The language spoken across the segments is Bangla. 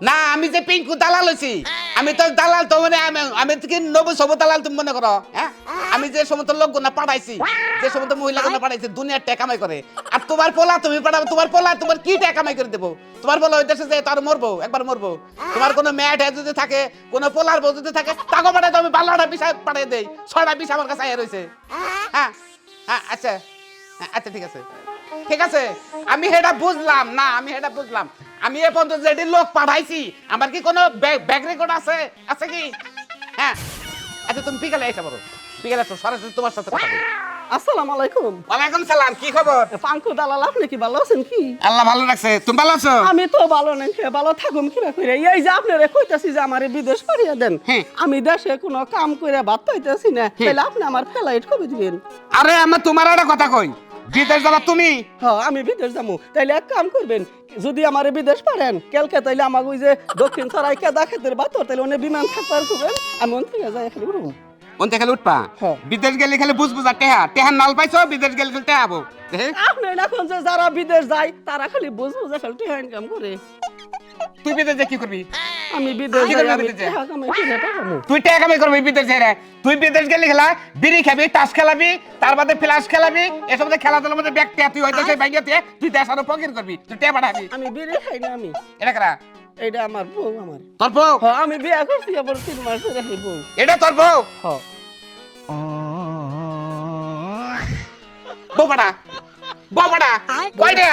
না আমি যে পিঙ্কু দালাল হইছি আমি তো দালাল তো মানে আমি কি নব সব দালাল তুমি মনে করো? হ্যাঁ? আমি যে সমস্ত লোক লোকগুলো পাঠাইছি যে সমস্ত মহিলা মহিলাগুলো পাঠাইছি দুনিয়ার টাকা কামাই করে। আর তোমার পোলা তুমি পাঠাবো তোমার পোলা তোমার কি টাকা কামাই করে দেবো? তোমার পোলা ওই দেশে যে তার মরবো একবার মরবো। তোমার কোনো মেয়ে ঠেয়ে যদি থাকে কোনো পোলার বউ যদি থাকে তাকে পাঠাই তো আমি বারোটা বিষয় পাঠিয়ে দেই। ছয়টা বিষ আমার কাছে আয়া রয়েছে হ্যাঁ হ্যাঁ আচ্ছা। হ্যাঁ, আচ্ছা ঠিক আছে। ঠিক আছে? আমি সেটা বুঝলাম না আমি সেটা বুঝলাম। আমি এ পর্যন্ত যেটি লোক পাঠাইছি আমার কি কোনো ব্যাক রেকর্ড আছে? আছে কি? হ্যাঁ। আচ্ছা তুমি বিকালে এসে বলো বিকালে এসো সরাসরি তোমার সাথে কথা আসসালামু আলাইকুম। ওয়ালাইকুম সালাম কি খবর? পাঙ্কু দালাল আপনি কি ভালো আছেন কি? আল্লাহ ভালো রাখছে। তুমি ভালো আছো? আমি তো ভালো নাই ভালো থাকুম কি এই যে আপনারে কইতাছি যে আমারে বিদেশ পাঠিয়ে দেন হ্যাঁ। আমি দেশে কোনো কাম করে ভাত পাইতেছি না। তাহলে আপনি আমার ফ্লাইট কবে দিবেন? আরে আমার তোমার একটা কথা কই। বিদেশ যাবা তুমি? হ্যাঁ আমি বিদেশ যাব। তাইলে এক কাম করবেন যদি আমারে বিদেশ পারেন কালকে তাইলে আমাকে ওই যে দক্ষিণ সরাই কেদা খেতের বাতর তাইলে অনেক বিমান থাকবার করবেন আমি অন থেকে যাই এখানে উঠবো কোনতে খালি উঠপা হ্যাঁ। বিদেশ গেলে খালি বুঝ বুঝা টেহা টেহা নাল পাইছো? বিদেশ গেলে খালি টেহা হব দেখে, আপনি এখন যে যারা বিদেশ যায় তারা খালি বুঝব যে খালি টিহা ইনকাম করে। তুই বিদেশ যে কি করবি? আমি বিদেশ যাই আমি বিদেশে? কামাই করে পাঠাবো তুই টাকা কামাই করবি বিদেশ রে। তুই বিদেশ গেলে খেলা বিড়ি খাবি তাস খেলাবি তার বাদে ফ্লাশ খেলাবি এসব মধ্যে খেলাধুলার মধ্যে ব্যাগ তুই হয়তো সেই ব্যাগে তুই দেশ আরও পকেট করবি তুই টেয়া পাঠাবি। আমি বিড়ি খাই না আমি। এটা করা? এইটা আমার বউ আমার। তোর বউ? হ্যাঁ আমি বিয়ে করছি আবার তিন মাস ধরে বউ। এটা তোর বউ? হ্যাঁ। বউপাড়া বউপাড়া কয়টা?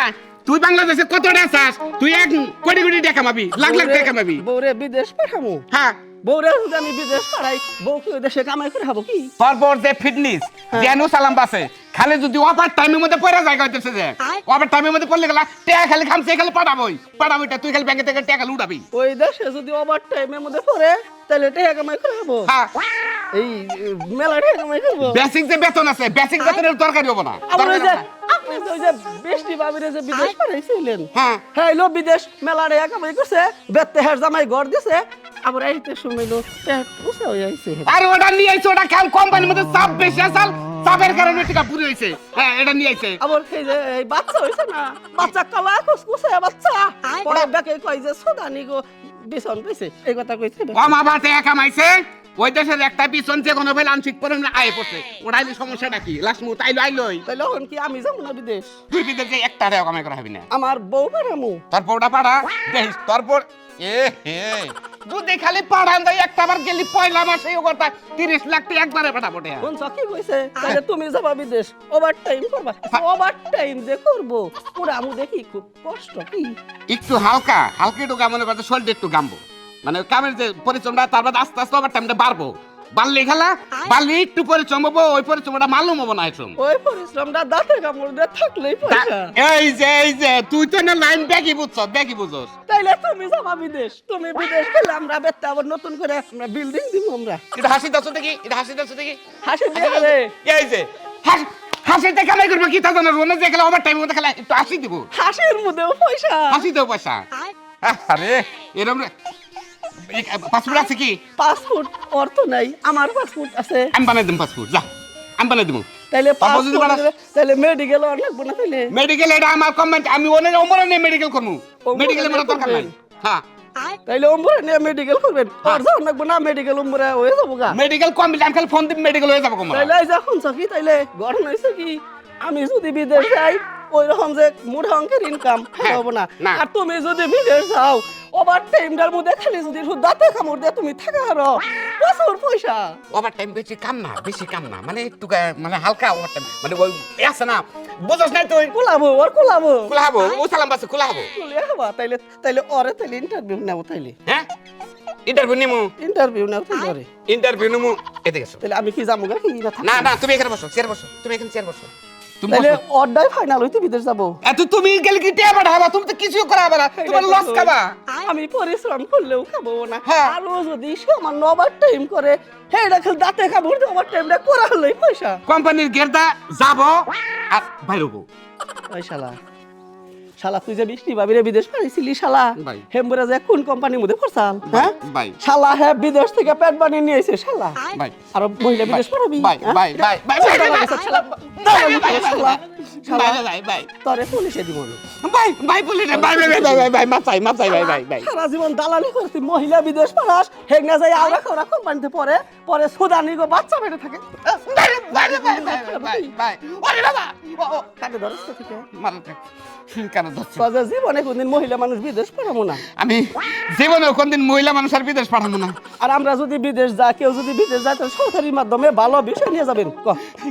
তুই বাংলাদেশে কত টাকা চাস তুই এক কোটি কোটি টাকা কামাবি লাখ লাখ টাকা কামাবি বউরে বিদেশ পাঠামো। হ্যাঁ। বউরে যদি আমি বিদেশ পাঠাই বউ কি দেশে কামাই করে খাব কি? তোর বউর যে ফিটনেস জ্ঞানু সালাম বাসে খালি যদি ওভার টাইমের মধ্যে পড়ে যায় কইতেছে যে ওভার টাইমের মধ্যে পড়লে গেলা টাকা খালি খামছে খালি পাঠাবই পাঠাবই টা, তুই খালি ব্যাংকে থেকে টাকা উঠাবি ওই দেশে যদি ওভার টাইমের মধ্যে পড়ে তাহলে টেহা কামাই করে খাব। হ্যাঁ। এই মেলা টেহা কামাই করব। বেসিক যে বেতন আছে বেসিক বেতনের দরকারি হবে না। আপনি যে যে বৃষ্টি ভাবিরে যে বিদেশ পাঠাইছিলেন। হ্যাঁ। হ্যাঁ লো বিদেশ মেলা টেহা করছে বেতে হের জামাই ঘর দিছে আবার এইতে শুনাইলো টেহা হয়ে আইছে আর ওটা নিয়ে আইছে ওটা খেয়াল কোম্পানির মধ্যে চাপ বেশি আসাল চাপের কারণে টিকা পুরি হয়েছে হ্যাঁ এটা নিয়ে আইছে। আবার এই যে এই বাচ্চা হইছে না বাচ্চা কালা কুসকুসে বাচ্চা। পরে বেকে কই যে সুদানি গো বিছন পাইছে। এই কথা কইছে কম আবার টাকা কামাইছে ওই দেশের একটা পিছন যে কোনো ফেলে আংশিক পরিমাণে আয় পড়ছে ওটাইলে সমস্যাটা কি? লাস্ট আইলোই তাইলে এখন কি আমি যাব না বিদেশ? তুই বিদেশে একটা টাকা কামাই করা হবি না। আমার বউ পারামু তোর বউটা পাড়া তোর এ হে। যদি খালি পাড়ান দেয় একটা বার গেলি পয়লা মাসে ও কথা তিরিশ লাখ টাকা একবারে পাঠাবো টাকা কোন কি কইছে? তাহলে তুমি যাবা বিদেশ। ওভার টাইম করবা। ওভার টাইম যে করব পুরা আমু দেখি খুব কষ্ট কি? একটু হালকা হালকা একটু মনে করতে শরীরটা একটু গামবো। মানে কামের যে পরিশ্রমটা তারপর আস্তে আস্তে ওভার টাইমটা বাড়বো। বাড়লে খেলা বাড়লে একটু পরিশ্রম হব ওই পরিশ্রমটা মালুম হব না এসম ওই পরিশ্রমটা দাঁতে কামড় দিয়ে থাকলেই পয়সা। এই যে এই যে তুই তো না লাইন ব্যাগই বুঝছ ব্যাগই বুঝছ তাইলে তুমি যাবা বিদেশ তুমি বিদেশ গেলে আমরা বেতে আবার নতুন করে আমরা বিল্ডিং দিব আমরা। এটা হাসি দাও দেখি এটা হাসি দাও দেখি। হাসি দিয়ে এই যে হাসি হাসিতে কামাই করব কি তা জানার মনে যে খেলা ওভার টাইম মধ্যে খেলা একটু হাসি দিব। হাসির মধ্যেও পয়সা। হাসি দেও পয়সা আরে এরম পাসপোর্ট আছে কি? পাসপোর্ট অর্থ নাই আমার পাসপোর্ট আছে। আমি বানাই দিম পাসপোর্ট যা আমি বানাই দিব বানাস- তাইলে মেডিকেল আর লাগবে না তাইলে। মেডিকেল এটা আমার কমেন্ট আমি অনেক অমরে নিয়ে মেডিকেল করব মেডিকেলে দরকার নাই। হ্যাঁ। তাইলে অম্বরে নিয়ে মেডিকেল করবেন। আর যখন লাগবে না মেডিকেল অম্বরে হয়ে যাব গা। মেডিকেল কম আমি খালি ফোন দিই মেডিকেল হয়ে যাব কোমরা। তাইলে এই যে শুনছ কি তাইলে ঘটনা হয়েছে কি? আমি যদি বিদেশ যাই ওই রকম যে মোটা অঙ্কের ইনকাম হ্যাঁ, হবে না। আর তুমি যদি বিদেশ যাও ওভার টাইমটার মধ্যে খালি যদি দাঁতে কামড় দিয়ে তুমি থাকা হারো। প্রচুর পয়সা। ওভার টাইম বেশি কাম না বেশি কাম না। মানে একটু মানে হালকা ওভার টাইম মানে ওই আছে না বুঝছ নাই তুই? কুলাবো আর কুলাবো। খোলা হব ও সালাম বাসে খোলা হব কুলে হবা তাইলে তাইলে ওরে তাইলে ইন্টারভিউ নেব তাইলে। হ্যাঁ? ইন্টারভিউ নিমু? ইন্টারভিউ নিমু? এদিকে এসো। তাহলে আমি কি যাব? না না তুমি এখানে বসো চেয়ার বসো তুমি এখানে চেয়ার বসো। তাইলে অর্ডার ফাইনাল হইতে বিদেশ যাব। এত তুমি গেলে কি টিয়া পাঠাবা? তুমি তো কিছু করাবা না। তোমার লস খাবা। আমি পরিশ্রম করলেও খাব না। আর ও যদি সামান্য ওভার টাইম করে হ্যাঁ খালি দাঁতে খাব ওভার টাইমটা করা হলেই পয়সা। কোম্পানির গেরদা যাব। আর বাইরবো ওই শালা তুই যে বৃষ্টি ভাবিরে বিদেশ পাঠাইছিলি শালা হেমবুরা যে কোন কোম্পানির মধ্যে করছাল হ্যাঁ শালা হ্যাঁ বিদেশ থেকে পেট বানিয়ে নিয়ে এসে শালা আর মহিলা বিদেশ পাঠাবি ভাই হ্যাঁ? ভাই ভাই ভাই ভাই ভাই ভাই ভাই ভাই তরে পুলিশে দিব না। ভাই ভাই পুলিশ ভাই ভাই ভাই ভাই ভাই মাপ চাই মাপ চাই ভাই ভাই ভাই সারা জীবন দালালি করছি মহিলা বিদেশ পাঠাস হেগনা যাই আওরা খাওয়া কোম্পানিতে পরে পরে সুদানি গো বাচ্চা বেড়ে থাকে ভাই ভাই ভাই ওরে বাবা তাকে থেকে কেন কাজে জীবনে কোনদিন মহিলা মানুষ বিদেশ পাঠাবো না। আমি জীবনে কোনদিন মহিলা বিদেশ পাঠাবো না। আর আমরা যদি বিদেশ কেউ যদি বিদেশ যায় সরকারির মাধ্যমে ভালো বিষয় নিয়ে যাবেন।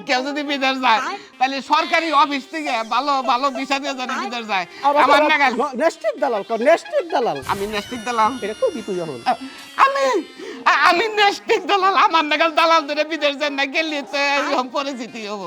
কেউ যদি বিদেশ যায় তাহলে সরকারি অফিস থেকে ভালো ভালো বিষয় বিদেশ যায়। আর আমার নাগাল। নেস্টিক দালাল নেস্টিক দালাল। আমি নেস্টিক দালাল। এটা কবি তুই যখন আমি আমি নেস্টিক দালাল। আমার নাগাল দালাল ধরে বিদেশ যাই না গেলে তো পরিস্থিতি হব।